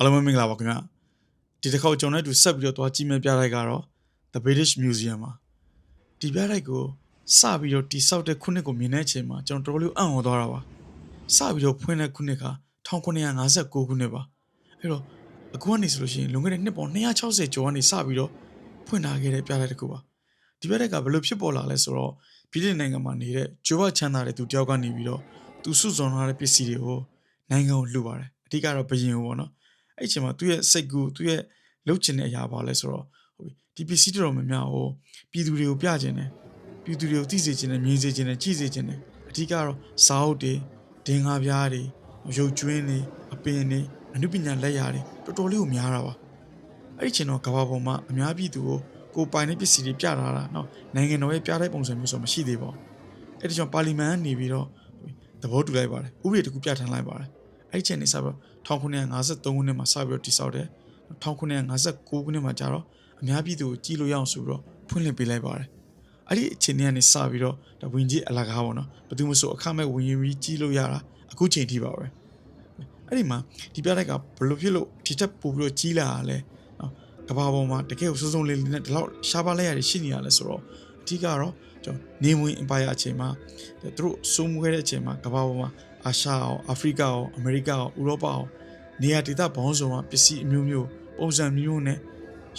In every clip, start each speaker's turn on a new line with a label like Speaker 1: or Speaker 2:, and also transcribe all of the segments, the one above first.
Speaker 1: အားလုံးပဲမင်္ဂလာပါခင်ဗျာဒီတစ်ခေါက်ကျွန်တော်တို့ဆက်ပြီးတော့သွားကြည့်မဲ့ပြတိုက်ကတော့ The British Museum မှာဒီပြတိုက်ကိုစပြီးတော့တိဆောက်တဲ့ခုနှစ်ကိုမြင်တဲ့အချိန်မှာကျွန်တော်တော်တော်လေးအံ့ဩသွားတာပါစပြီးတော့ဖွင့်တဲ့ခုနှစ်က1959ခုနှစ်ပါအဲ့တော့အခုကနေဆိုလို့ရှိရင်လွန်ခဲ့တဲ့နှစ်ပေါင်း260ကျော်ကနေစပြီးတော့ဖွင့်ထားခဲ့တဲ့ပြတိုက်တစ်ခုပါဒီပြတိုက်ကဘယ်လိုဖြစ်ပေါ်လာလဲဆိုတော့ပြည်ထောင်နိုင်ငံမှာနေတဲ့ဂျိုးဘချမ်းသာတဲ့သူတယောက်ကနေပြီးတော့သူစုဆောင်ထားတဲ့ပစ္စည်းတွေကိုနိုင်ငံကိုလှူပါတယ်အဓိကတော့ဘယင်ကိုပေါ့နော် အဲ့ချိန်မှာသူ့ရဲ့စိတ်ကူသူ့ရဲ့လှုပ်ချင်တဲ့အရာပါလဲဆိုတော့ဟုတ်ပြီဒီပစ္စည်းတော်များများဟိုပြည်သူတွေကိုပြခြင်းတယ်ပြည်သူတွေကိုသိစေခြင်းတယ်မြင်စေခြင်းတယ်ကြည့်စေခြင်းတယ်အဓိကတော့စာအုပ်တွေဒင်္ဂါပြားတွေရုပ်ကျွင်းတွေအပင်တွေအနုပညာလက်ရာတွေတော်တော်လေးကိုများတာပါအဲ့ဒီချိန်တော့ကမ္ဘာပေါ်မှာအများပြည်သူကိုကိုပိုင်တဲ့ပစ္စည်းတွေပြထားတာနော်နိုင်ငံတော်ရဲ့ပြတဲ့ပုံစံမျိုးဆိုမရှိသေးပါဘူးအဲ့ဒီကြောင့်ပါလီမန်ကနေပြီးတော့သဘောတူလိုက်ပါတယ်ဥပဒေတခုပြဋ္ဌာန်းလိုက်ပါတယ်အဲ့ဒီချိန်နေစပြီး 1953ခုနှစ်မှာစပြီးတော့တိစောက်တယ်1959ခုနှစ်မှာကျတော့အများပြည်သူကိုကြည်လို့ရအောင်ဆိုပြီးတော့ဖွင့်လှစ်ပေးလိုက်ပါတယ်အဲ့ဒီအချိန်ကနေစပြီးတော့ဒါဝင်ကြီးအလကားပေါ့နော်ဘယ်သူမှဆိုအခမဲ့ဝင်ရင်ပြီးကြည်လို့ရတာအခုချိန်ထိပါပဲအဲ့ဒီမှာဒီပြတိုက်ကဘယ်လိုဖြစ်လို့ဒီချက်ပို့ပြီးတော့ကြီးလာတာလဲနော်ကဘာပေါ်မှာတကယ်ကိုစိုးစိုးလေးလေးနဲ့ဒီလောက်ရှားပါလိုက်ရရှိနေရလဲဆိုတော့အဓိကတော့ကျွန်တော်နေဝင်အင်ပါယာအချိန်မှာသူတို့စိုးမိုးခဲ့တဲ့အချိန်မှာကဘာပေါ်မှာ အာရှအောင်အာဖရိကအောင်အမေရိကအောင်ဥရောပအောင်နေရာဒေသဘောင်းစုံကပစ္စည်းအမျိုးမျိုးပုံစံမျိုးမျိုးနဲ့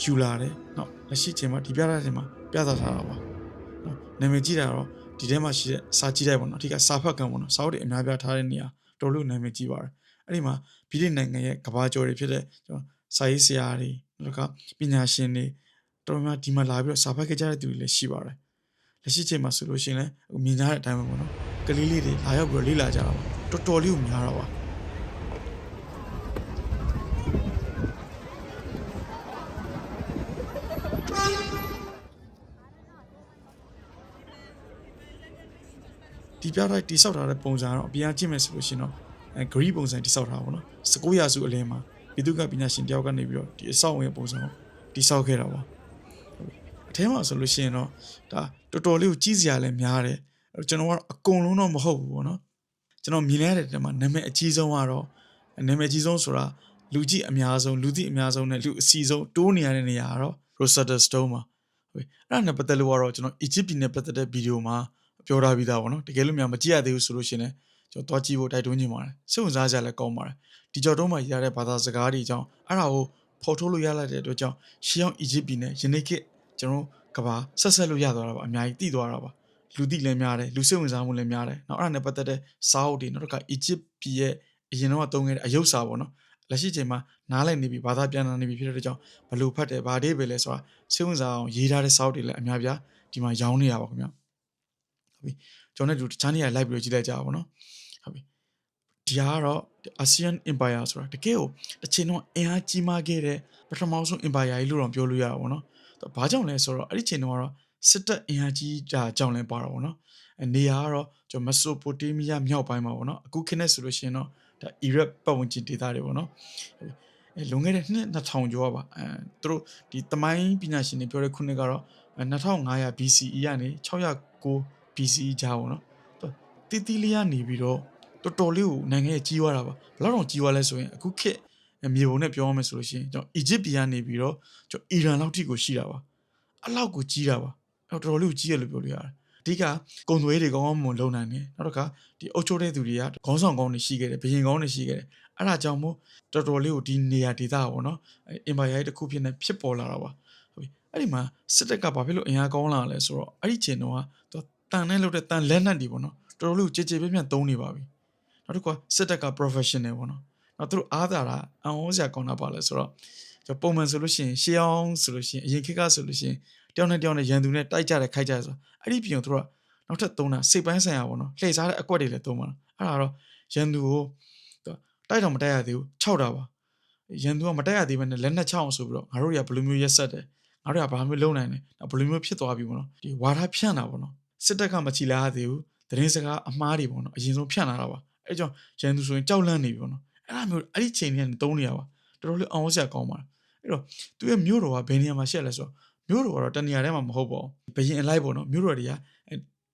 Speaker 1: ယူလာတယ်။နော်လက်ရှိချိန်မှာဒီပြတာချိန်မှာပြသထားတာပါ။နော်နာမည်ကြီးတာတော့ဒီထဲမှာရှိတဲ့စာကြည့်လိုက်ပါတော့။အထက်ကစာဖတ်ကံပေါ့နော်။စာအုပ်တွေအများပြထားတဲ့နေရာတော်လို့နာမည်ကြီးပါတယ်။အဲ့ဒီမှာပြည်ထောင်နိုင်ငံရဲ့ကဘာကျော်တွေဖြစ်တဲ့ကျွန်တော်စာရေးဆရာတွေနောက်ကပညာရှင်တွေတော်များဒီမှာလာပြီးတော့စာဖတ်ခဲ့ကြတဲ့သူတွေလည်းရှိပါတယ်။လက်ရှိချိန်မှာဆိုလို့ရှိရင်လည်းမြင်ကြတဲ့အတိုင်းပဲပေါ့နော်။ကလေးလေးတွေလာရောက်ပြီးတော့လေ့လာကြတာပါ။ တော်တော်လေးကိုများတော့ပါဒီပြတိုက်တိဆောက်ထားတဲ့ပုံစံကတော့အပြင်အကြည့်မယ်ဆိုလို့ရှိရင်တော့အဲ green ပုံစံတိဆောက်ထားတာပေါ့နော်19ရာစုအလင်းမှာပြည်သူ့ကပညာရှင်တယောက်ကနေပြီးတော့ဒီအဆောက်အအုံရဲ့ပုံစံကိုတိဆောက်ခဲ့တာပါအထဲမှာဆိုလို့ရှိရင်တော့ဒါတော်တော်လေးကိုကြီးစရာလည်းများတယ်ကျွန်တော်ကတော့အကုန်လုံးတော့မဟုတ်ဘူးပေါ့နော် ကျွန်တော်မြင်ရတဲ့တဲမှာနာမည်အကြီးဆုံးကတော့နာမည်အကြီးဆုံးဆိုတာလူကြီးအများဆုံးလူသိအများဆုံးနဲ့လူအစီဆုံးတိုးနေရတဲ့နေရာကတော့ Rosetta Stone ပါဟုတ်ပြီအဲ့ဒါနဲ့ပတ်သက်လို့ကတော့ကျွန်တော် Egypt ပြည်နယ်ပတ်သက်တဲ့ဗီဒီယိုမှာပြောထားပြီးသားပေါ့နော်တကယ်လို့များမကြည့်ရသေးဘူးဆိုလို့ရှိရင်လည်းကျွန်တော်တွားကြည့်ဖို့တိုက်တွန်းချင်ပါတယ်စိတ်ဝင်စားကြလည်းကောင်းပါတယ်ဒီကြော်တုံးမှာရတဲ့ဘာသာစကားတွေကြောင့်အဲ့ဒါကိုဖော်ထုတ်လို့ရလိုက်တဲ့အတွက်ကြောင့်ရှီအောင် Egypt ပြည်နယ်ယနေ့ခေတ်ကျွန်တော်ကဘာဆက်ဆက်လို့ရသွားတာပါအများကြီးတည်သွားတာပါ လူသိလည်းများတယ်လူစိတ်ဝင်စားမှုလည်းများတယ်နောက်အဲ့ဒါနဲ့ပတ်သက်တဲ့စာအုပ်တွေနောက်တစ်ခါ Egypt ပြည်ရဲ့အရင်တော့သုံးခဲ့တဲ့အယုတ်စာပေါ့နော်လက်ရှိချိန်မှာနားလည်နေပြီဘာသာပြန်လာနေပြီဖြစ်တဲ့အတွက်ကြောင့်ဘလို့ဖတ်တယ်ဘာအဓိပ္ပာယ်လဲဆိုတာစိတ်ဝင်စားအောင်ရေးထားတဲ့စာအုပ်တွေလည်းအများပြားဒီမှာရောင်းနေရပါခင်ဗျဟုတ်ပြီကျွန်တော်တို့တခြားနေရာလိုက်ပြီးတော့ကြည့်လိုက်ကြပါဘောနော်ဟုတ်ပြီဒီကတော့ ASEAN Empire ဆိုတာတကယ်ကိုတစ်ချိန်တော့အင်အားကြီးမားခဲ့တဲ့ပထမဆုံး Empire ကြီးလို့တော့ပြောလို့ရတာပေါ့နော်ဘာကြောင့်လဲဆိုတော့အဲ့ဒီချိန်တော့ကတော့ စစ်တပ်အင်အားကြီးတာကြောင့်လည်းပါတာပေါ့နော်နေရာကတော့ကျွန်တော်မက်ဆိုပိုတေးမီးယားမြောက်ပိုင်းမှာပေါ့နော်အခုခေတ်နဲ့ဆိုလို့ရှိရင်တော့ဒါအီရတ်ပတ်ဝန်းကျင်ဒေသတွေပေါ့နော်အဲလွန်ခဲ့တဲ့နှစ်2000ကျော်ပါအဲသူတို့ဒီတမိုင်းပညာရှင်တွေပြောတဲ့ခုနှစ်ကတော့2500 BCE ကနေ609 BCE ကြားပေါ့နော်တီတီလေးကနေပြီးတော့တော်တော်လေးကိုနိုင်ငံရဲ့ကြီးွားတာပါဘယ်လောက်တော့ကြီးွားလဲဆိုရင်အခုခေတ်မြေပုံနဲ့ပြောရမယ်ဆိုလို့ရှိရင်ကျွန်တော်အီဂျစ်ပြည်ကနေပြီးတော့ကျွန်တော်အီရန်လောက်ထိကိုရှိတာပါအဲ့လောက်ကိုကြီးတာပါအဲ့ တော့တော်တော်လေးကိုကြီးရလို့ပြောလို့ရတယ်အဓိကကုံသွေးတွေကောင်းကောင်းမွန်လုံနိုင်တယ်နောက်တစ်ခါဒီအုတ်ချိုးတဲ့သူတွေကခေါင်းဆောင်ကောင်းတွေရှိခဲ့တယ်ဘရင်ကောင်းတွေရှိခဲ့တယ်အဲ့ဒါကြောင့်မို့တော်တော်လေးကိုဒီနေရာဒေသပေါ့နော်အင်ပါယာရဲ့တစ်ခုဖြစ်နေဖြစ်ပေါ်လာတာပါဟုတ်ပြီအဲ့ဒီမှာစစ်တပ်ကဘာဖြစ်လို့အင်အားကောင်းလာလဲဆိုတော့အဲ့ဒီချိန်တော့သူတန်နဲ့လုပ်တဲ့တန်လက်နက်တွေပေါ့နော်တော်တော်လေးကိုကြည်ကြည်ပြည့်ပြည့်သုံးနေပါပြီနောက်တစ်ခါစစ်တပ်က professional ပေါ့နော်နောက်သူတို့အားသာတာအံ့ဩစရာကောင်းတာပါလဲဆိုတော့ကျွန်တော်ပုံမှန်ဆိုလို့ရှိရင်ရှေးအောင်ဆိုလို့ရှိရင်အရင်ခေတ်ကဆိုလို့ရှိရင် တယောက်နဲ့တယောက်နဲ့ရန်သူနဲ့တိုက်ကြတယ်ခိုက်ကြတယ်ဆိုအဲ့ဒီပြင်သူတို့ကနောက်ထပ်သုံးတာစိတ်ပိုင်းဆိုင်ရာပေါ့နော်လှည့်စားတဲ့အကွက်တွေလည်းသုံးပါတော့အဲ့ဒါတော့ရန်သူကိုတိုက်တော့မတိုက်ရသေးဘူးခြောက်တာပါရန်သူကမတိုက်ရသေးဘဲနဲ့လက်နဲ့ချောက်အောင်ဆိုပြီးတော့ငါတို့တွေကဘယ်လိုမျိုးရက်ဆက်တယ်ငါတို့ကဘာမျိုးလုပ်နိုင်လဲဘယ်လိုမျိုးဖြစ်သွားပြီပေါ့နော်ဒီဝါဒဖြန့်တာပေါ့နော်စစ်တပ်ကမချီလာသေးဘူးသတင်းစကားအမှားတွေပေါ့နော်အရင်ဆုံးဖြန့်လာတာပါအဲကြောင့်ရန်သူဆိုရင်ကြောက်လန့်နေပြီပေါ့နော်အဲ့ဒါမျိုးအဲ့ဒီချိန်တွေကနေတုံးနေရပါတော်တော်လေးအောင်စရာကောင်းပါတယ်အဲ့တော့သူရဲ့မြို့တော်ကဘယ်နေရာမှာရှက်လဲဆိုတော့ မြို့တော်ကတော့တနေရာထဲမှာမဟုတ်ပါဘူးဘရင်အလိုက်ပေါ့နော်မြို့တော်တွေက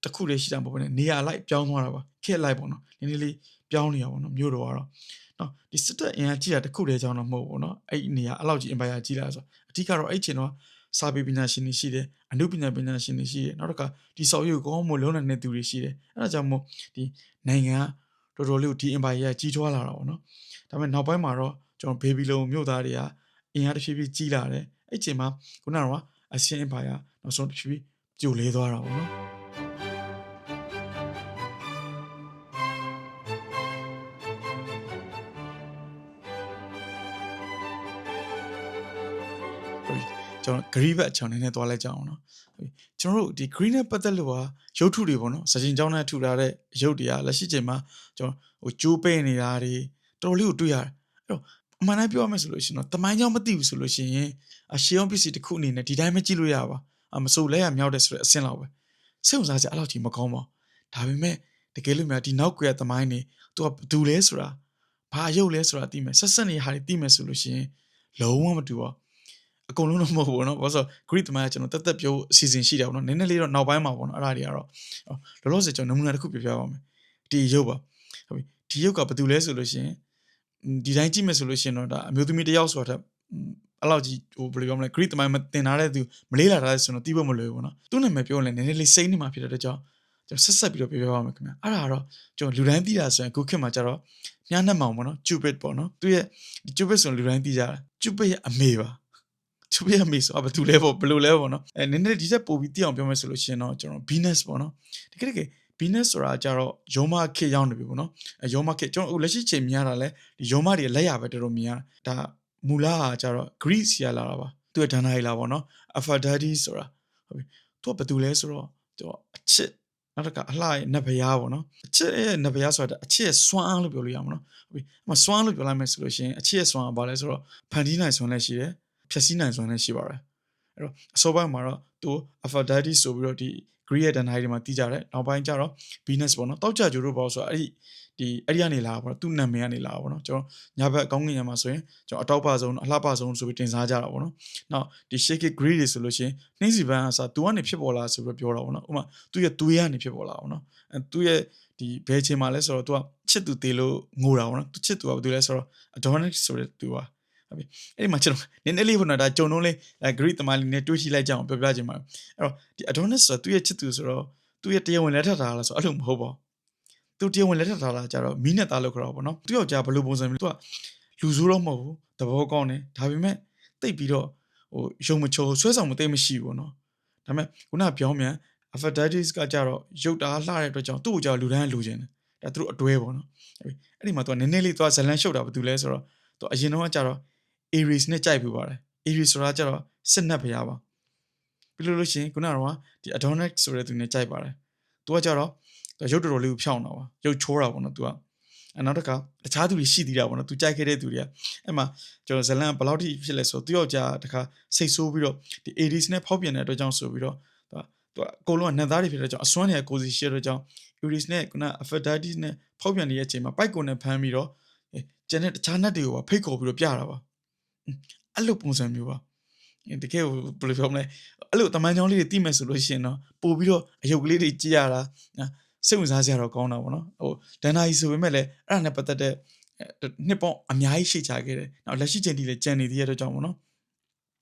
Speaker 1: တခုလေးရှိတာမဟုတ်ဘဲနဲ့နေရာလိုက်ပြောင်းသွားတာပါခက်လိုက်ပေါ့နော်နည်းနည်းလေးပြောင်းနေတာပေါ့နော်မြို့တော်ကတော့နော်ဒီစစ်တပ်အင်အားကြီးတာတစ်ခုတည်းကြောင့်တော့မဟုတ်ဘူးနော်အဲ့ဒီနေရာအဲ့လောက်ကြီး empire ကြီးလာဆိုအဓိကတော့အဲ့ချိန်တော့စာပေပညာရှင်တွေရှိတယ်အနုပညာပညာရှင်တွေရှိတယ်နောက်တစ်ခါဒီဆောက်ရုပ်ကောင်းမွန်လုံးနိုင်တဲ့သူတွေရှိတယ်အဲ့ဒါကြောင့်မို့ဒီနိုင်ငံကတော်တော်လေးကိုဒီ empire ကြီးကကြီးထွားလာတာပေါ့နော်ဒါပေမဲ့နောက်ပိုင်းမှာတော့ကျွန်တော်ဘေဘီလုံမြို့သားတွေကအင်အားတစ်ဖြည်းဖြည်းကြီးလာတယ်အဲ့ချိန်မှာခုနက အရှင်း empire နောက်ဆုံးတစ်ဖြည်းဖြည်းပြိုလဲသွားတာပေါ့နော်ဟုတ်ပြီကျွန်တော် green ဘက်အချောင်းနည်းနည်းသွားလိုက်ကြအောင်နော်ဟုတ်ပြီကျွန်တော်တို့ဒီ green နဲ့ပတ်သက်လို့ဟာရုပ်ထုတွေပေါ့နော်စကြင်ကြောင်းနဲ့ထူထားတဲ့ရုပ်တွေကလက်ရှိချိန်မှာကျွန်တော်ဟိုကျိုးပဲ့နေတာတွေတော်တော်လေးကိုတွေ့ရတယ်အဲ့တော့ အမှန်တမ်းပြောရမယ်ဆိုလို့ရှိရင်တော့တမိုင်းကြောင်းမသိဘူးဆိုလို့ရှိရင်အရှေးအောင်ပစ္စည်းတစ်ခုအနေနဲ့ဒီတိုင်းမကြည့်လို့ရပါအမဆိုလဲရမြောက်တဲ့ဆိုတဲ့အဆင့်လောက်ပဲစိတ်ဝင်စားစရာအဲ့လောက်ကြီးမကောင်းပါဘူးဒါပေမဲ့တကယ်လို့များဒီနောက်ကွယ်သမိုင်းနေသူကဘယ်သူလဲဆိုတာဘာရုပ်လဲဆိုတာသိမယ်ဆက်ဆက်နေဟာတွေသိမယ်ဆိုလို့ရှိရင်လုံးဝမတူပါဘူး အကုန်လုံးတော့မဟုတ်ဘူးเนาะဘာလို့ဆို Greek တမန်ကကျွန်တော်တက်တက်ပြောအစီအစဉ်ရှိတယ်ပေါ့နော်နည်းနည်းလေးတော့နောက်ပိုင်းမှာပေါ့နော်အဲ့ဒါတွေကတော့လောလောဆယ်ကျွန်တော်နမူနာတစ်ခုပြပြပါမယ်ဒီရုပ်ပါဟုတ်ပြီဒီရုပ်ကဘာတူလဲဆိုလို့ရှိရင် ဒီတိုင်းကြည့်မယ်ဆိုလို့ရှိရင်တော့ဒါအမျိုးသမီးတစ်ယောက်ဆိုတာအဲ့လောက်ကြီးဟိုဘယ်လိုပြောမလဲ Greek တမန်မတင်ထားတဲ့သူမလေးလာတာဆိုတော့တီးဖို့မလွယ်ဘူးเนาะသူ့နာမည်ပြောရင်လည်းနည်းနည်းလေးစိတ်နေမှာဖြစ်တဲ့အတွက်ကြောင့်ကျွန်တော်ဆက်ဆက်ပြီးတော့ပြပြပါမယ်ခင်ဗျအဲ့ဒါကတော့ကျွန်တော်လူတိုင်းသိတာဆိုရင်ခုခေတ်မှာကျတော့မြားနှက်မောင်ပေါ့နော် Cupid ပေါ့နော်သူရဲ့ Cupid ဆိုလူတိုင်းသိကြတာ Cupid ရဲ့အမေပါ ချူပြရမေးဆိုအဘသူလဲပေါ့ဘယ်လိုလဲပေါ့နော်အဲနည်းနည်းဒီချက်ပို့ပြီးသိအောင်ပြောမယ်ဆိုလို့ရှိရင်တော့ကျွန်တော် Venus ပေါ့နော်တကယ်တကယ် Venus ဆိုတာကြတော့ယောမခေတ်ရောက်နေပြီပေါ့နော်အဲယောမခေတ်ကျွန်တော်လက်ရှိချိန်မြင်ရတာလဲဒီယောမတွေလက်ရပဲတော်တော်မြင်ရတာဒါမူလာကကြတော့ Greece ရလာတာပါသူကဒဏ္ဍာရီလာပေါ့နော် Aphrodite ဆိုတာဟုတ်ပြီသူကဘယ်သူလဲဆိုတော့ကျွန်တော်အချစ်နောက်တစ်ခါအလှရဲ့နတ်ဘုရားပေါ့နော်အချစ်ရဲ့နတ်ဘုရားဆိုတာအချစ်ရဲ့စွမ်းအားလို့ပြောလို့ရမှာနော်ဟုတ်ပြီအမစွမ်းလို့ပြောလိုက်မယ်ဆိုလို့ရှိရင်အချစ်ရဲ့စွမ်းအားဘာလဲဆိုတော့ဖန်တီးနိုင်စွမ်းလည်းရှိတယ်ဖြည့်ဆည်းနိုင်စွမ်းလည်းရှိပါတယ်အဲ့တော့အစောပိုင်းမှာတော့သူ Aphrodite ဆိုပြီးတော့ဒီ Greek ရဲ့ဒဏ္ဍာရီတွေမှာတည်ကြတယ်နောက်ပိုင်းကျတော့ Venus ပေါ့နော်တောက်ကြကြိုးတို့ပေါ့ဆိုတော့အဲ့ဒီဒီအဲ့ဒီကနေလာပေါ့နော်သူ့နာမည်ကနေလာပေါ့နော်ကျွန်တော်ညာဘက်အကောင်းငင်ရမှာဆိုရင်ကျွန်တော်အတောက်ပဆုံးအလှပဆုံးဆိုပြီးတင်စားကြတာပေါ့နော်နောက်ဒီ shake it Greek တွေဆိုလို့ရှိရင်နှင်းစီပန်းအစားသူကနေဖြစ်ပေါ်လာဆိုပြီးပြောတာပေါ့နော်ဥပမာသူ့ရဲ့သွေးကနေဖြစ်ပေါ်လာပေါ့နော်အဲသူ့ရဲ့ဒီဘယ်ချိန်မှာလဲဆိုတော့သူကချစ်သူတေလို့ငိုတာပေါ့နော်သူချစ်သူကဘာလို့လဲဆိုတော့ Adonis ဆိုတဲ့သူပါ ဟုတ်ပြီအဲ့ဒီမှာကျွန်တော်နည်းနည်းလေးပေါ့နော်ဒါကြုံလုံးလေးအဲ Greek တမန်လေးနဲ့တွေးကြည့်လိုက်ကြအောင်ပြောပြချင်ပါတယ်အဲ့တော့ဒီ Adonis ဆိုတာသူ့ရဲ့ချစ်သူဆိုတော့သူ့ရဲ့တရားဝင်လက်ထပ်တာလားဆိုအဲ့လိုမဟုတ်ပါဘူးသူတရားဝင်လက်ထပ်တာလားကြတော့မီးနဲ့သားလို့ခေါ်တာပေါ့နော်သူယောက်ျားဘယ်လိုပုံစံမျိုးသူကလူဆိုးတော့မဟုတ်ဘူးသဘောကောင်းတယ်ဒါပေမဲ့တိတ်ပြီးတော့ဟိုယုံမချိုဆွဲဆောင်မသိမရှိဘူးပေါ့နော်ဒါပေမဲ့ခုနကပြောင်းမြန် Aphrodite ကကြတော့ရုပ်တာလှတဲ့အတွက်ကြောင့်သူ့ကိုကြောက်လူတိုင်းလူချင်းတယ်ဒါသူတို့အတွဲပေါ့နော်အဲ့ဒီမှာသူကနည်းနည်းလေးသူကဇလန်ရှုပ်တာဘာတူလဲဆိုတော့သူအရင်တော့ကကြတော့ Aries နဲ့ကြိုက်ပြပါတယ် Aries ဆိုတာကြတော့စစ်နက်ဖရားပါပြီးလို့လို့ရှိရင်ခုနကတော့ဒီ Adonis ဆိုတဲ့သူနဲ့ကြိုက်ပါတယ်သူကကြတော့ရုပ်တော်တော်လေးကိုဖြောင်းတာပါရုပ်ချိုးတာပေါ့နော်သူကအနောက်တစ်ခါတခြားသူတွေရှိသေးတာပေါ့နော်သူကြိုက်ခဲ့တဲ့သူတွေကအဲ့မှာကျွန်တော်ဇလန်ဘယ်လောက်ထိဖြစ်လဲဆိုတော့သူယောက်ျားတခါစိတ်ဆိုးပြီးတော့ဒီ Aries နဲ့ဖောက်ပြန်တဲ့အတွက်ကြောင့်ဆိုပြီးတော့သူကသူကအကုန်လုံးကနတ်သားတွေဖြစ်တဲ့ကြောင့်အစွမ်းတွေကကိုစီရှိတဲ့ကြောင့် Aries နဲ့ခုန Aphrodite နဲ့ဖောက်ပြန်နေတဲ့အချိန်မှာပိုက်ကွန်နဲ့ဖမ်းပြီးတော့ကျန်တဲ့တခြားနတ်တွေကိုပါဖိတ်ခေါ်ပြီးတော့ပြတာပါ အဲ့လိုပုံစံမျိုးပါတကယ်ဘယ်လိုပြောမလဲအဲ့လိုတမန်ကြောင်းလေးတွေတိမဲ့ဆိုလို့ရှိရင်တော့ပို့ပြီးတော့အယုတ်ကလေးတွေကြည့်ရတာစိတ်ဝင်စားစရာတော့ကောင်းတာပေါ့နော်ဟိုဒန်နာကြီးဆိုပေမဲ့လည်းအဲ့ဒါနဲ့ပတ်သက်တဲ့နှစ်ပေါင်းအများကြီးရှိချခဲ့တယ်နောက်လက်ရှိချိန်ထိလည်းကြံနေသေးတဲ့အတွက်ကြောင့်ပေါ့နော်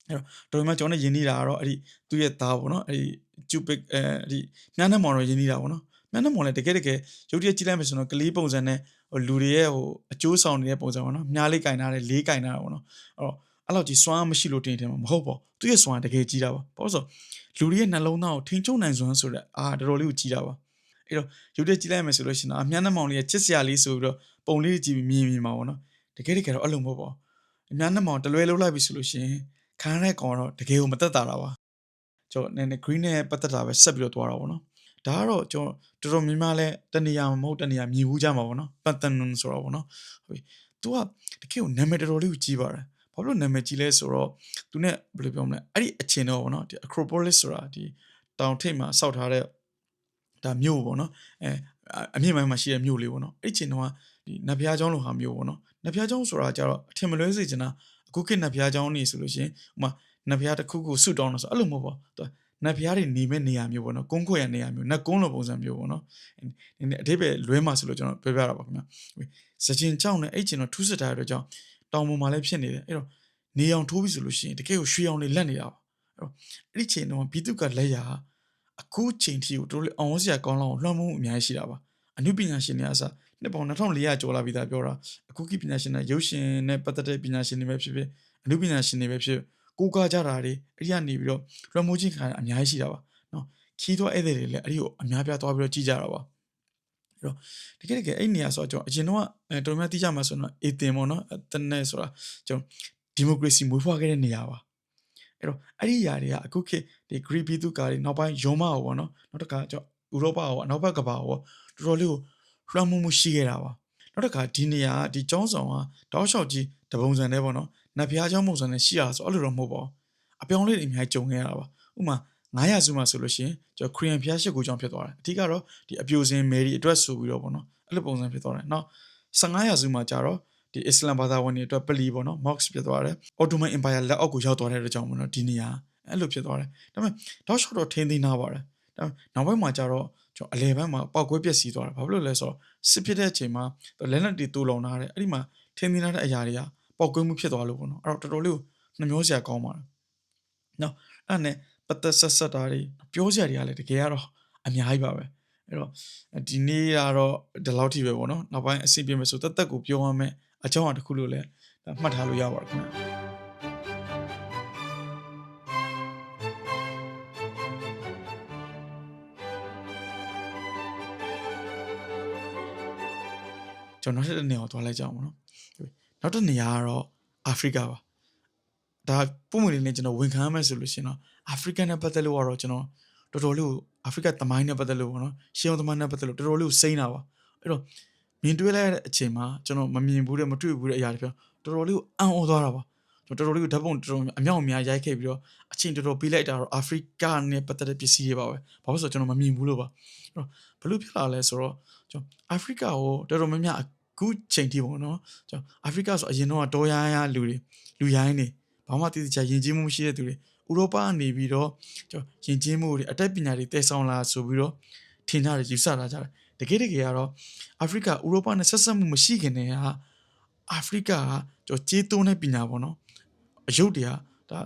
Speaker 1: အဲ့တော့တော်မှကျွန်တော်ယဉ်နေတာကတော့အဲ့ဒီသူ့ရဲ့သားပေါ့နော်အဲ့ဒီကျူပစ်အဲအဲ့ဒီမြန်းနဲ့မော်တော့ယဉ်နေတာပေါ့နော်မြန်းနဲ့မော်လည်းတကယ်တကယ်ရုပ်တရက်ကြည့်လိုက်မယ်ဆိုတော့ကလေးပုံစံနဲ့ ဟိုလူတွေရဲ့ဟိုအကျိုးဆောင်နေတဲ့ပုံစံပေါ့နော်မြားလေးကင်ထားတယ်လေးကင်ထားတာပေါ့နော်အဲ့တော့အဲ့လောက်ကြီးစွမ်းမရှိလို့တင်တယ်မှာမဟုတ်ပါဘူးသူရဲ့စွမ်းတကယ်ကြီးတာပါဘာလို့ဆိုလူတွေရဲ့နှလုံးသားကိုထိန်ချုံနိုင်စွမ်းဆိုတဲ့အာတော်တော်လေးကိုကြီးတာပါအဲ့တော့ရုပ်တရက်ကြည့်လိုက်မယ်ဆိုလို့ရှိရင်တော့အမြန်းနဲ့မောင်လေးရဲ့ချစ်စရာလေးဆိုပြီးတော့ပုံလေးကြည့်ပြီးမြင်မြင်မှာပေါ့နော်တကယ်တကယ်တော့အဲ့လိုမဟုတ်ပါဘူးအမြန်းနဲ့မောင်တလွဲလုံးလိုက်ပြီဆိုလို့ရှိရင်ခန်းတဲ့ကောင်တော့တကယ်ကိုမတက်တာတာပါကျွန်တော်နည်းနည်း green နဲ့ပတ်သက်တာပဲဆက်ပြီးတော့သွားတာပေါ့နော် ဒါကတော့ကျွန်တော်တော်တော်များများလဲတနေရာမဟုတ်တနေရာမြည်ဘူးကြမှာပေါ့နော်ပတ်တန်ဆိုတော့ပေါ့နော်ဟုတ်ပြီ तू ကတကယ်ကိုနာမည်တော်တော်လေးကိုကြီးပါတယ်ဘာလို့နာမည်ကြီးလဲဆိုတော့ तू နဲ့ဘယ်လိုပြောမလဲအဲ့ဒီအချင်းတော့ပေါ့နော်ဒီ Acropolis ဆိုတာဒီတောင်ထိပ်မှာစောက်ထားတဲ့ဒါမြို့ပေါ့နော်အဲအမြင့်ပိုင်းမှာရှိတဲ့မြို့လေးပေါ့နော်အဲ့ချင်းတော့ဒီနဗျာကျောင်းလိုဟာမျိုးပေါ့နော်နဗျာကျောင်းဆိုတာကြတော့အထင်မလွဲစေချင်တာအခုခေတ်နဗျာကျောင်းနေဆိုလို့ရှင်ဥမာနဗျာတစ်ခုခုဆွတ်တောင်းလို့ဆိုအဲ့လိုမဟုတ်ပါဘူး နတ်ဖျားတွေနေမဲ့နေရာမျိုးပေါ့နော်ကုန်းခွေရနေရာမျိုးနတ်ကုန်းလိုပုံစံမျိုးပေါ့နော်ဒီနေ့အတိပ္ပယ်လွဲမှာဆိုလို့ကျွန်တော်ပြောပြတာပါခင်ဗျာစကြင်ကြောင့်နဲ့အဲ့ကျင်တော့ထူးစစ်ထားတဲ့အတွက်ကြောင့်တောင်ပေါ်မှာလည်းဖြစ်နေတယ်အဲ့တော့နေအောင်ထိုးပြီဆိုလို့ရှိရင်တကယ်ကိုရွှေအောင်တွေလက်နေတာပါအဲ့တော့အဲ့ဒီချိန်တော့ဘီတုကလက်ရအခုချိန်ထိကိုတို့လေအောင်စရာကောင်းလောက်လွှမ်းမိုးမှုအများကြီးရှိတာပါအနုပညာရှင်တွေအစားနှစ်ပေါင်း2400ကျော်လာပြီသားပြောတာအခုကိပညာရှင်တွေရုပ်ရှင်နဲ့ပတ်သက်တဲ့ပညာရှင်တွေပဲဖြစ်ဖြစ်အနုပညာရှင်တွေပဲဖြစ် ကိုးကားကြတာတွေအဲ့ဒီကနေပြီးတော့လွှမ်းမိုးခြင်းခံရအများကြီးရှိတာပါနော်ခီးတော့ဧည့်သည်တွေလည်းအဲ့ဒီကိုအများပြားသွားပြီးတော့ကြည့်ကြတာပါအဲ့တော့တကယ်တကယ်အဲ့နေရာဆိုတော့ကျွန်တော်အရင်တော့အဲတော်တော်များတိကျမှာဆိုတော့အေတင်ပေါ့နော်တနေ့ဆိုတာကျွန်တော်ဒီမိုကရေစီမွေးဖွားခဲ့တဲ့နေရာပါအဲ့တော့အဲ့ဒီຢာတွေကအခုခေတ်ဒီ Greek ပြည်သူကားတွေနောက်ပိုင်းယောမဟောပေါ့နော်နောက်တစ်ခါကျွန်တော်ဥရောပဟောအနောက်ဘက်ကဘာဟောတော်တော်လေးကိုလွှမ်းမိုးမှုရှိခဲ့တာပါနောက်တစ်ခါဒီနေရာဒီကျောင်းဆောင်ကတောက်လျှောက်ကြီးတပုံစံနဲ့ပေါ့နော် နတ်ဖျားကျောင်းပုံစံနဲ့ရှိရဆိုအဲ့လိုတော့မဟုတ်ပါဘူးအပြောင်းလဲတွေအများကြီးကြုံခဲ့ရတာပါဥပမာ900စုမှဆိုလို့ရှိရင်ကျွန်တော်ခရီးယန်ဖျားရှိကိုကျောင်းဖြစ်သွားတယ်အဓိကတော့ဒီအပြိုစင်မယ်ရီအတွက်ဆိုပြီးတော့ပေါ့နော်အဲ့လိုပုံစံဖြစ်သွားတယ်နောက်1500စုမှကြတော့ဒီအစ္စလမ်ဘာသာဝင်တွေအတွက်ပလီပေါ့နော် mox ဖြစ်သွားတယ်အော်တိုမန်အင်ပါယာလက်အောက်ကိုရောက်သွားတဲ့အတွက်ကြောင့်ပေါ့နော်ဒီနေရာအဲ့လိုဖြစ်သွားတယ်ဒါပေမဲ့တောက်လျှောက်တော့ထင်းသိမ်းနာပါတယ်ဒါနောက်ပိုင်းမှာကြတော့ကျွန်တော်အလဲဘက်မှာပောက်ကွဲပျက်စီးသွားတာဘာဖြစ်လို့လဲဆိုတော့စစ်ဖြစ်တဲ့အချိန်မှာလက်နက်တွေတူလောင်ထားတယ်အဲ့ဒီမှာထင်းသိမ်းထားတဲ့အရာတွေက ပောက်ကွဲမှုဖြစ်သွားလို့ပေါ့နော်အဲ့တော့တော်တော်လေးကိုနှမျောစရာကောင်းပါတယ်နော်အဲ့နဲ့ပတ်သက်ဆက်ဆက်တာတွေပြောစရာတွေကလည်းတကယ်ကတော့အများကြီးပါပဲအဲ့တော့ဒီနေ့ကတော့ဒီလောက်ထိပဲပေါ့နော်နောက်ပိုင်းအဆင်ပြေမယ်ဆိုတက်တက်ကိုပြောရမယ်အကြောင်းအတစ်ခုလို့လည်းမှတ်ထားလို့ရပါတယ်ခင်ဗျာကျွန်တော်နောက်တစ်နေရာကိုသွားလိုက်ကြအောင်ပေါ့နော် နောက်တစ်နေရာကတော့အာဖရိကပါဒါပုံမှန်လေးနဲ့ကျွန်တော်ဝန်ခံရမယ်ဆိုလို့ရှိရင်တော့အာဖရိကန်နဲ့ပတ်သက်လို့ကတော့ကျွန်တော်တော်တော်လေးကိုအာဖရိကသမိုင်းနဲ့ပတ်သက်လို့ပေါ့နော်ရှေးအောင်သမိုင်းနဲ့ပတ်သက်လို့တော်တော်လေးကိုစိမ့်တာပါအဲ့တော့မြင်တွေ့လိုက်တဲ့အချိန်မှာကျွန်တော်မမြင်ဘူးတဲ့မတွေ့ဘူးတဲ့အရာတွေပြောတော်တော်လေးကိုအံ့ဩသွားတာပါကျွန်တော်တော်တော်လေးကိုဓာတ်ပုံတော်တော်အမြောက်အများရိုက်ခဲ့ပြီးတော့အချိန်တော်တော်ပေးလိုက်တာတော့အာဖရိကနဲ့ပတ်သက်တဲ့ပစ္စည်းတွေပါပဲဘာလို့ဆိုတော့ကျွန်တော်မမြင်ဘူးလို့ပါအဲ့တော့ဘလို့ဖြစ်လာလဲဆိုတော့ကျွန်တော်အာဖရိကကိုတော်တော်များများအ ခုချိန်ထိပေါ့နော်ကျွန်တော်အာဖရိကဆိုအရင်တော့တော်ရရလူတွေလူရိုင်းတွေဘာမှတည်တည်ချာယဉ်ကျေးမှုမရှိတဲ့သူတွေဥရောပကနေပြီးတော့ကျွန်တော်ယဉ်ကျေးမှုတွေအတက်ပညာတွေတည်ဆောင်လာဆိုပြီးတော့ထင်ကြတယ်ယူဆလာကြတယ်တကယ်တကယ်ကတော့အာဖရိကဥရောပနဲ့ဆက်ဆက်မှုမရှိခင်တည်းကအာဖရိကကကျွန်တော်ကျေးသွန်းတဲ့ပညာပေါ့နော်အယုတ်တရားဒါ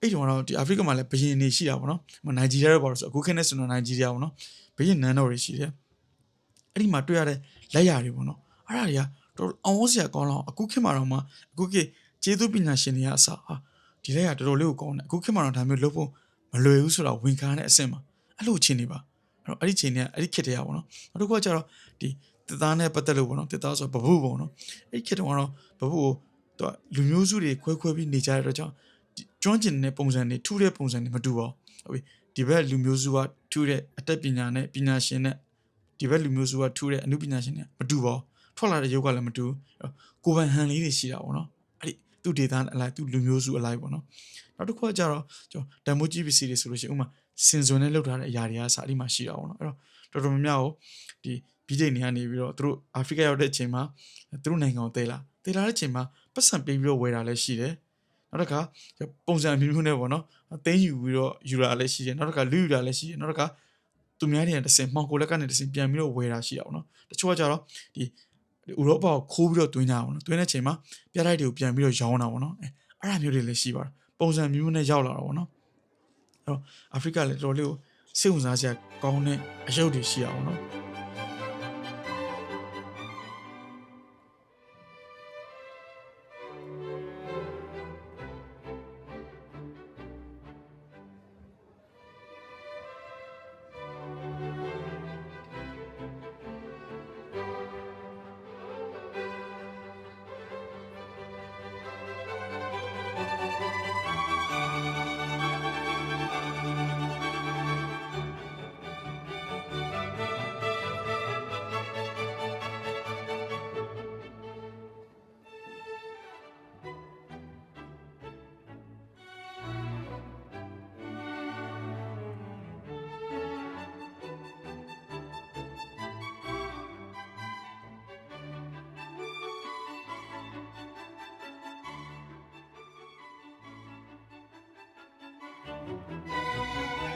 Speaker 1: အဲ့ဒီတော့ဒီအာဖရိကမှာလည်းဘယင်နေရှိတာပေါ့နော်နိုင်ဂျီးရီးယားတော့ပါလို့ဆိုအခုခေတ်နဲ့ဆိုတော့နိုင်ဂျီးရီးယားပေါ့နော်ဘယင်နန်းတော်တွေရှိတယ်အဲ့ဒီမှာတွေ့ရတဲ့လက်ရာတွေပေါ့နော် အဲ့ဒါတွေကတော်အောင်ဝစရာကောင်းတော့အခုခေတ်မှာတော့မှအခုခေတ်ကျေးဇူးပညာရှင်တွေကအစားဟာဒီလက်ကတော်တော်လေးကိုကောင်းတယ်အခုခေတ်မှာတော့ဒါမျိုးလုပ်ဖို့မလွယ်ဘူးဆိုတော့ဝင်ကားတဲ့အဆင့်မှာအဲ့လိုချင်းနေပါအဲ့တော့အဲ့ဒီချိန်ကအဲ့ဒီခေတ်တည်းရပါတော့နောက်တစ်ခုကကျတော့ဒီတစ်သားနဲ့ပတ်သက်လို့ပေါ့နော်တစ်သားဆိုဘဘုပေါ့နော်အဲ့ဒီခေတ်တုန်းကတော့ဘဘုကိုသူလူမျိုးစုတွေခွဲခွဲပြီးနေကြတဲ့အတွက်ကြောင့်ကျွမ်းကျင်တဲ့ပုံစံတွေထူးတဲ့ပုံစံတွေမတူပါဘူးဟုတ်ပြီဒီဘက်လူမျိုးစုကထူးတဲ့အတတ်ပညာနဲ့ပညာရှင်နဲ့ဒီဘက်လူမျိုးစုကထူးတဲ့အမှုပညာရှင်နဲ့မတူပါဘူး ထွက်လာတဲ့ရုပ်ကလည်းမတူကိုပိုင်ဟန်လေးတွေရှိတာပေါ့နော်အဲ့ဒီသူ့ဒေတာအလိုက်သူ့လူမျိုးစုအလိုက်ပေါ့နော်နောက်တစ်ခုကကြတော့ကျွန်တော်တန်မိုးကြီးပစ္စည်းတွေဆိုလို့ရှိရင်ဥမာစင်စွန်နဲ့လောက်ထားတဲ့အရာတွေကစာအဒီမှာရှိတာပေါ့နော်အဲ့တော့တော်တော်များများကိုဒီဘီဂျိနေကနေပြီးတော့သူတို့အာဖရိကရောက်တဲ့အချိန်မှာသူတို့နိုင်ငံကိုတဲလာတဲလာတဲ့အချိန်မှာပတ်စံပေးပြီးတော့ဝယ်တာလည်းရှိတယ်နောက်တစ်ခါပုံစံမျိုးမျိုးနဲ့ပေါ့နော်တင်းယူပြီးတော့ယူတာလည်းရှိတယ်နောက်တစ်ခါလူယူတာလည်းရှိတယ်နောက်တစ်ခါသူများတွေကတစင်မှောင်ကိုလက်ကနေတစင်ပြန်ပြီးတော့ဝယ်တာရှိတာပေါ့နော်တချို့ကကြတော့ဒီ ဥရောပကိုခိုးပြီးတော့တွင်းကြအောင်နော်တွင်းတဲ့ချိန်မှာပြတိုက်တွေကိုပြန်ပြီးတော့ရောင်းတာပေါ့နော်အဲအဲ့ဒါမျိုးတွေလည်းရှိပါတယ်ပုံစံမျိုးနဲ့ရောက်လာတာပေါ့နော်အဲ့တော့အာဖရိကလည်းတော်တော်လေးကိုစိတ်ဝင်စားစရာကောင်းတဲ့အရုပ်တွေရှိအောင်နော်
Speaker 2: Música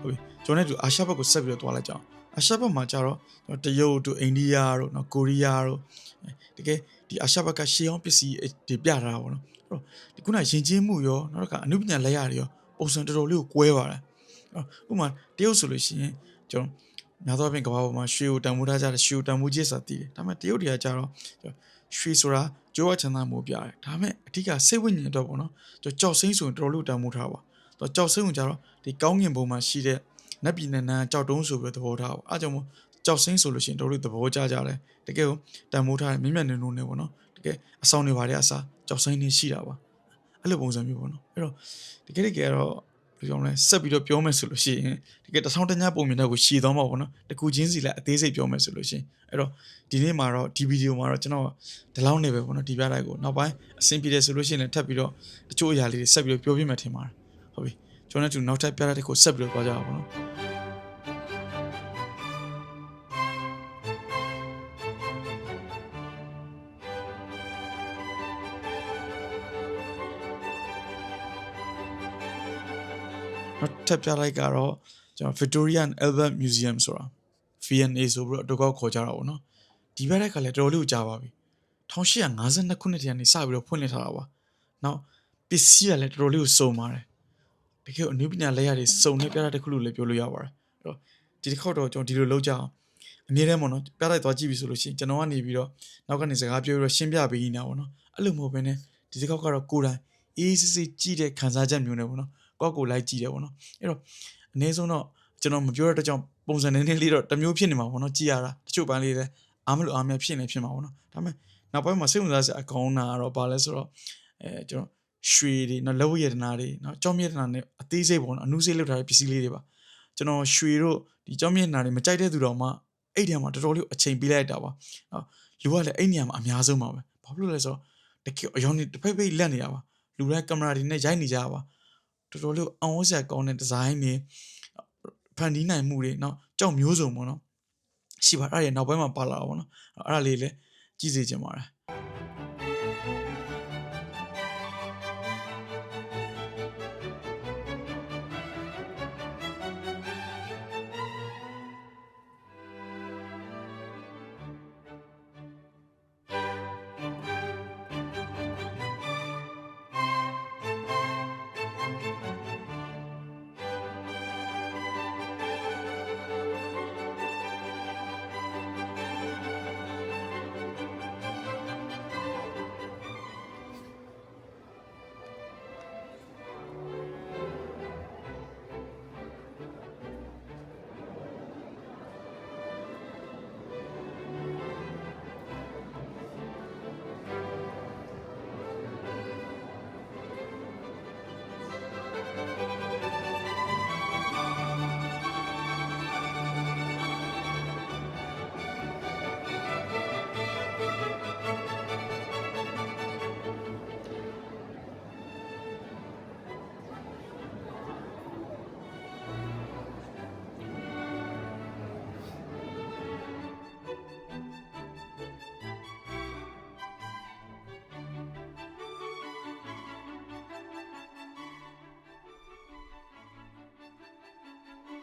Speaker 1: ဟုတ်ပြီကျွန်တော်တို့အာရှဘက်ကိုဆက်ပြီးတော့သွားလိုက်ကြအောင်အာရှဘက်မှာကျတော့တရုတ်တို့အိန္ဒိယတို့နော်ကိုရီးယားတို့တကယ်ဒီအာရှဘက်ကရှေးအောင်ပစ္စည်းတွေပြထားတာပေါ့နော်အဲ့တော့ဒီခုနယဉ်ကျေးမှုရောနောက်တစ်ခါအနုပညာလက်ရတွေရောပုံစံတော်တော်လေးကိုကွဲပါတယ်ဥပမာတရုတ်ဆိုလို့ရှိရင်ကျွန်တော်များသောအားဖြင့်ကမ္ဘာပေါ်မှာရွှေကိုတန်ဖိုးထားကြတဲ့ရွှေကိုတန်ဖိုးကြီးဆိုတာတည်တယ်ဒါပေမဲ့တရုတ်တွေကကျတော့ရွှေဆိုတာကြိုးဝချမ်းသာမှုပြတယ်ဒါပေမဲ့အဓိကစိတ်ဝိညာဉ်တော့ပေါ့နော်ကျွန်တော်ကြောက်စိမ့်ဆိုရင်တော်တော်လေးတန်ဖိုးထားပါ တော့ကြောက်စိမ့်ကိုကျတော့ဒီကောင်းငင်ဘုံမှာရှိတဲ့နတ်ပြည်နယ်နန်းကြောက်တုံးဆိုပြီးသဘောထားပါအားကြောင့်မို့ကြောက်စိမ့်ဆိုလို့ရှိရင်တော်တော်လေးသဘောကျကြတယ်တကယ်ကိုတန်ဖိုးထားတယ်မြင့်မြတ်နေလို့နေပေါ့နော်တကယ်အဆောင်တွေပါတဲ့အစားကြောက်စိမ့်နေရှိတာပါအဲ့လိုပုံစံမျိုးပေါ့နော်အဲ့တော့တကယ်တကယ်တော့ဘယ်လိုပြောမလဲဆက်ပြီးတော့ပြောမယ်ဆိုလို့ရှိရင်တကယ်တဆောင်းတညပုံမြင်တဲ့ကိုရှည်သွားမှာပေါ့နော်တကူချင်းစီလိုက်အသေးစိတ်ပြောမယ်ဆိုလို့ရှိရင်အဲ့တော့ဒီနေ့မှာတော့ဒီဗီဒီယိုမှာတော့ကျွန်တော်ဒီလောက်နေပဲပေါ့နော်ဒီပြလိုက်ကိုနောက်ပိုင်းအဆင်ပြေတယ်ဆိုလို့ရှိရင်လည်းထပ်ပြီးတော့တချို့အရာလေးတွေဆက်ပြီးတော့ပြောပြမယ်ထင်ပါတယ် ဟုတ်ပြီကျွန်တော်တို့နောက်ထပ်ပြလိုက်တဲ့ကိုဆက်ပြီးတော့ကြကြအောင်ပေါ့နော်နောက်ထပ်ပြလိုက်ကတော့ကျွန်တော် Victorian Albert Museum ဆိုတာ V&A ဆိုပြီးတော့အတူကောက်ခေါ်ကြတာပေါ့နော်ဒီဘက်တဲ့ကလည်းတော်တော်လေးကိုကြာပါပြီ1852ခုနှစ်တည်းကနေစပြီးတော့ဖွင့်လှစ်ထားတာပါနောက်ပစ္စည်းကလည်းတော်တော်လေးကိုစုံပါတယ် တကယ်အနုပညာလက်ရတွေစုံနေပြတာတစ်ခုလို့လည်းပြောလို့ရပါတယ်အဲ့တော့ဒီတစ်ခေါက်တော့ကျွန်တော်ဒီလိုလုပ်ကြအောင်အမြဲတမ်းပေါ့နော်ပြလိုက်သွားကြည့်ပြီဆိုလို့ရှိရင်ကျွန်တော်ကနေပြီးတော့နောက်ကနေစကားပြောပြီးတော့ရှင်းပြပေးနေတာပေါ့နော်အဲ့လိုမဟုတ်ဘဲနဲ့ဒီတစ်ခေါက်ကတော့ကိုယ်တိုင်အေးစစ်စစ်ကြည့်တဲ့ခံစားချက်မျိုးနဲ့ပေါ့နော်ကိုယ့်ကိုယ်လိုက်ကြည့်တယ်ပေါ့နော်အဲ့တော့အနည်းဆုံးတော့ကျွန်တော်မပြောရတဲ့ကြောင့်ပုံစံနည်းနည်းလေးတော့တစ်မျိုးဖြစ်နေမှာပေါ့နော်ကြည်ရတာတချို့ပိုင်းလေးလည်းအားမလို့အားမဖြစ်နေဖြစ်မှာပေါ့နော်ဒါပေမဲ့နောက်ပိုင်းမှာစိတ်ဝင်စားစရာအကောင်းတာကတော့ဘာလဲဆိုတော့အဲကျွန်တော် ရွှေတွေနော်လက်ဝတ်ရတနာတွေနော်ကြောင်းမြတ်တနာနဲ့အသေးစိတ်ပေါ့နော်အနုစိတ်လောက်ထားတဲ့ပစ္စည်းလေးတွေပါကျွန်တော်ရွှေတို့ဒီကြောင်းမြတ်တနာတွေမကြိုက်တဲ့သူတော်မှအဲ့ဒီမှာတော်တော်လေးအချိန်ပေးလိုက်တာပါနော်လူကလည်းအဲ့နေရာမှာအများဆုံးပါပဲဘာဖြစ်လို့လဲဆိုတော့တကယ်အယောင်နေတစ်ဖက်ဖိတ်လက်နေရပါလူတိုင်းကင်မရာတွေနဲ့ရိုက်နေကြပါတော်တော်လေးအောင်ဝစရာကောင်းတဲ့ဒီဇိုင်းတွေဖန်တီးနိုင်မှုတွေနော်ကြောက်မျိုးစုံပေါ့နော်ရှိပါအဲ့ဒါနောက်ပိုင်းမှာပါလာတာပေါ့နော်အဲ့ဒါလေးလည်းကြည့်စေချင်ပါတယ်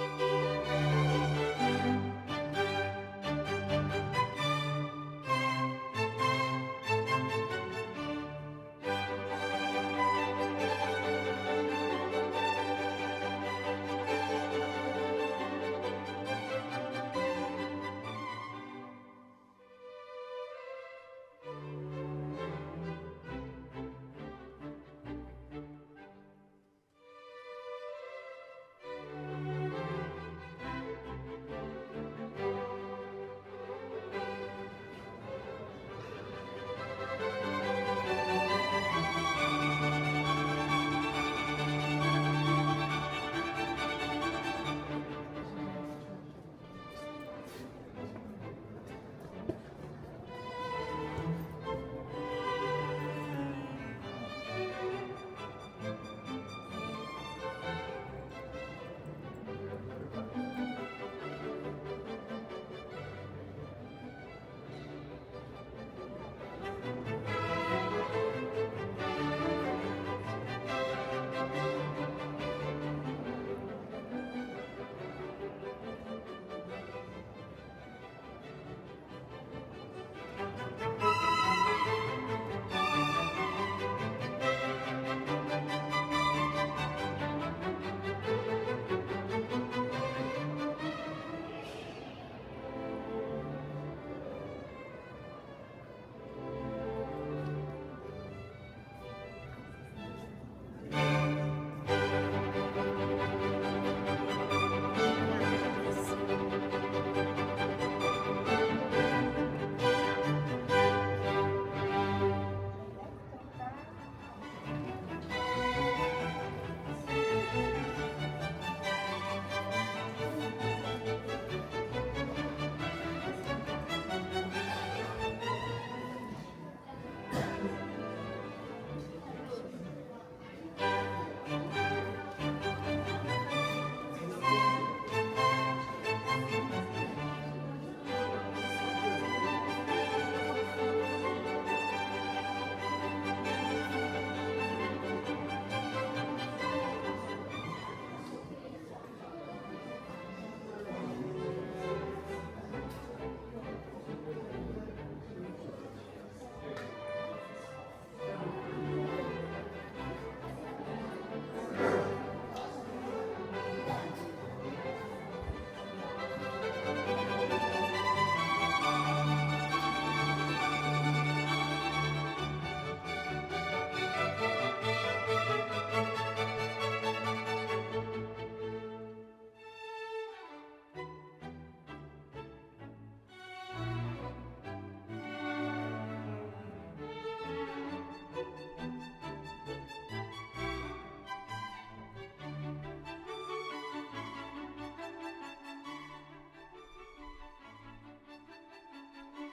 Speaker 2: thank
Speaker 1: you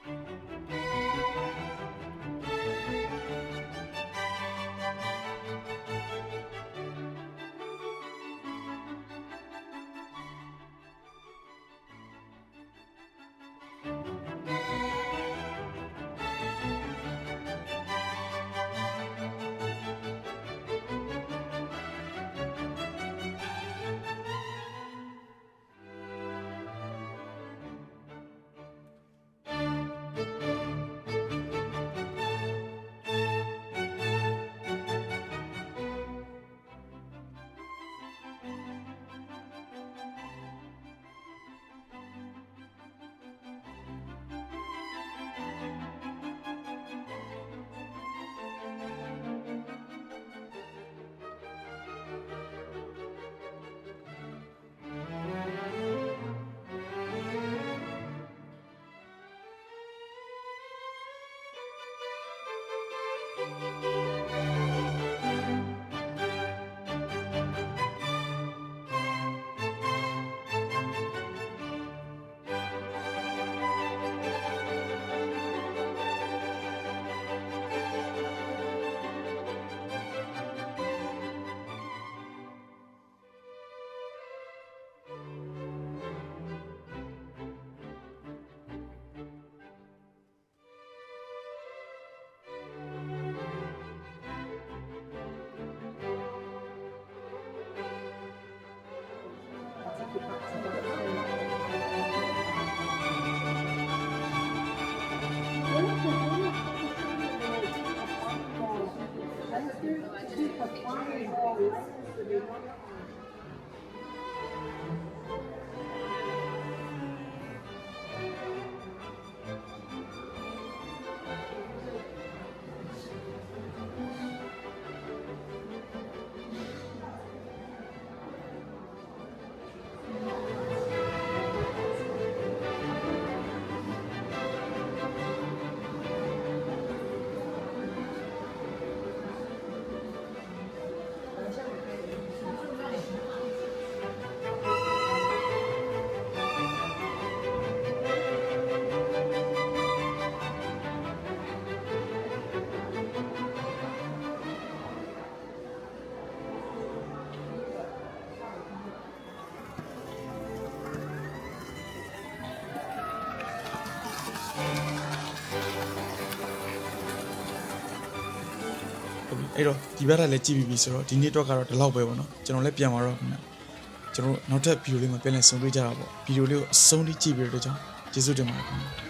Speaker 1: thank ဟု ဒီဘက်ကလည်းကြည့်ပြီးပြီဆိုတော့ဒီနေ့တော့ကတော့ဒီလောက်ပဲပေါ့နော်ကျွန်တော်လည်းပြန်ပါတော့ခင်ဗျကျွန်တော်တို့နောက်ထပ်ဗီဒီယိုလေးမှာပြန်လည်ဆုံတွေ့ကြတာပေါ့ဗီဒီယိုလေးကိုအဆုံးထိကြည့်ပြီးတော့ကြောင့်ကျေးဇူးတင်ပါတယ်ခင်ဗျ